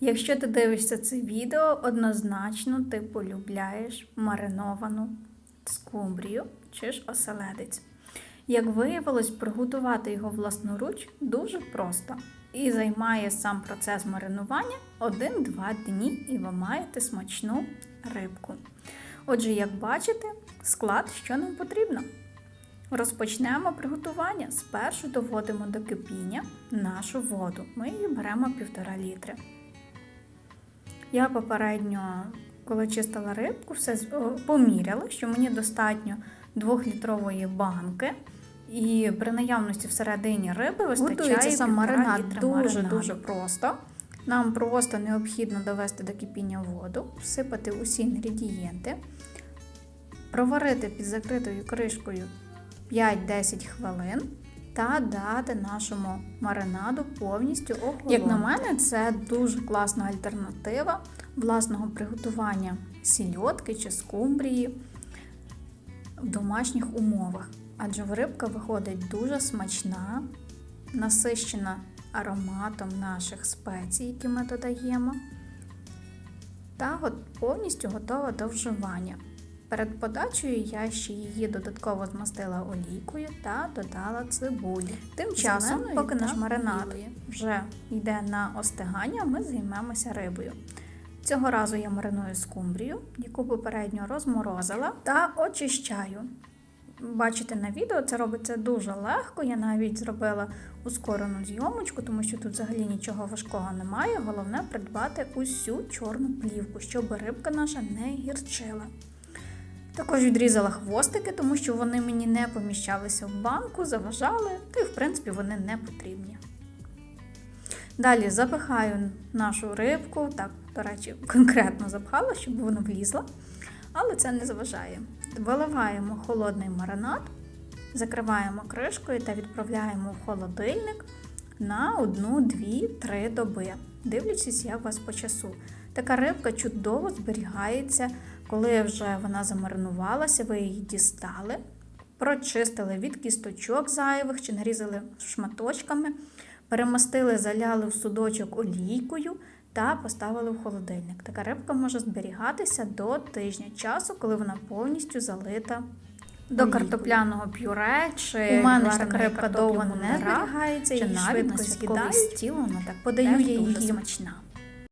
Якщо ти дивишся це відео, однозначно ти полюбляєш мариновану скумбрію чи ж оселедець. Як виявилось, приготувати його власноруч дуже просто. І займає сам процес маринування 1-2 дні, і ви маєте смачну рибку. Отже, як бачите, склад, що нам потрібно. Розпочнемо приготування. Спершу доводимо до кипіння нашу воду. Ми її беремо 1,5 літри. Я попередньо, коли чистила рибку, все поміряла, що мені достатньо 2-літрової банки. І при наявності всередині риби вистачає сам маринад дуже-дуже просто. Нам просто необхідно довести до кипіння воду, всипати усі інгредієнти, проварити під закритою кришкою 5-10 хвилин та дати нашому маринаду повністю охолонути. Як на мене, це дуже класна альтернатива власного приготування сільотки чи скумбрії в домашніх умовах. Адже рибка виходить дуже смачна, насищена ароматом наших спецій, які ми додаємо, та повністю готова до вживання. Перед подачею я ще її додатково змастила олійкою та додала цибулі. Тим часом, поки наш маринад білої. вже йде на остигання, ми займемося рибою. Цього разу я мариную скумбрію, яку попередньо розморозила та очищаю. Бачите на відео, це робиться дуже легко. Я навіть зробила ускорену зйомочку, тому що тут взагалі нічого важкого немає. Головне придбати усю чорну плівку, щоб рибка наша не гірчила. Також відрізала хвостики, тому що вони мені не поміщалися в банку, заважали, та й в принципі вони не потрібні. Далі запихаю нашу рибку, так, до речі, конкретно запхала, щоб вона влізла, але це не заважає. Виливаємо холодний маринад, закриваємо кришкою та відправляємо в холодильник на 1, 2, 3 доби, дивлячись, як у вас по часу. Така рибка чудово зберігається, коли вже вона замаринувалася, ви її дістали, прочистили від кісточок зайвих чи нарізали шматочками, перемастили, заляли в судочок олійкою та поставили в холодильник. Така рибка може зберігатися до тижня часу, коли вона повністю залита. До картопляного пюре чи У мене ж така рибка довго не зберігається, чи навіть на святковий стіл, вона так Подаю її смачна.